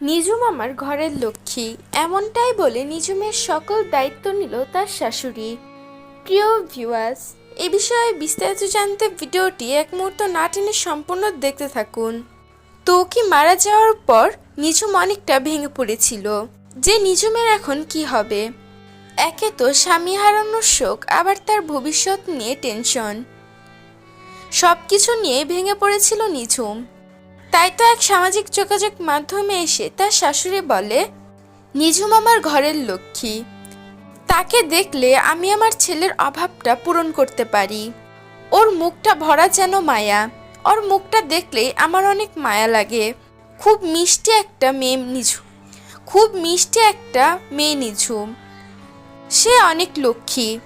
নিজুম আমার ঘরের লক্ষ্মী। এমনটাই বলে নিজুমের সকল দায়িত্ব নিল তার শাশুড়ি। প্রিয় ভিউয়ার্স এ বিষয়ে বিস্তারিত জানতে ভিডিওটি এক মুহূর্ত না টেনে সম্পূর্ণ দেখতে থাকুন। তৌকি মারা যাওয়ার পর নিঝুম অনেকটা ভেঙে পড়েছিল। যে নিঝুমের এখন কি হবে? একে তো স্বামী হারানোর শোক, আবার তার ভবিষ্যৎ নিয়ে টেনশন। সব কিছু নিয়ে ভেঙে পড়েছিল নিঝুম তাই তো এক সামাজিক যোগাযোগ মাধ্যমে এসে তার শাশুড়ি বলে, নিঝুম আমার ঘরের লক্ষ্মী। তাকে দেখলে আমি আমার ছেলের অভাবটা পূরণ করতে পারি। ওর মুখটা ভরা যেন মায়া। ওর মুখটা দেখলেই আমার অনেক মায়া লাগে। খুব মিষ্টি একটা মেয়ে নিঝুম। খুব মিষ্টি একটা মেয়ে নিঝুম। সে অনেক লক্ষ্মী।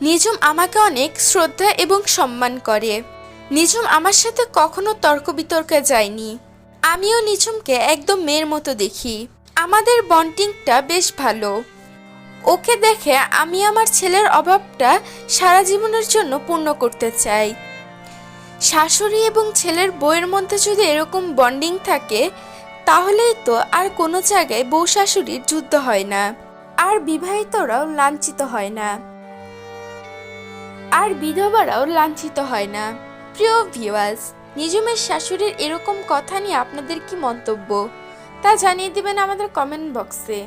নিঝুম আমাকে অনেক শ্রদ্ধা এবং সম্মান করে। নিঝুম আমার সাথে কখনো তর্ক বিতর্কে যায়নি। আমিও নিঝুমকে একদম মেয়ের মতো দেখি। আমাদের বন্ডিংটা বেশ ভালো। ওকে দেখে আমি আমার ছেলের অভাবটা সারা জীবনের জন্য পূর্ণ করতে চাই। শাশুড়ি এবং ছেলের বউয়ের মধ্যে যদি এরকম বন্ডিং থাকে, তাহলেই তো আর কোনো জায়গায় বউ শাশুড়ির যুদ্ধ হয় না। আর বিবাহিতরাও লাঞ্ছিত হয় না। আর বিধবারাও লাঞ্ছিত হয় না। প্রিয় ভিউয়ার্স নিজমের শাশুড়ির এরকম কথা নিয়ে আপনাদের কি মন্তব্য? তা জানিয়ে দেবেন আমাদের কমেন্ট বক্সে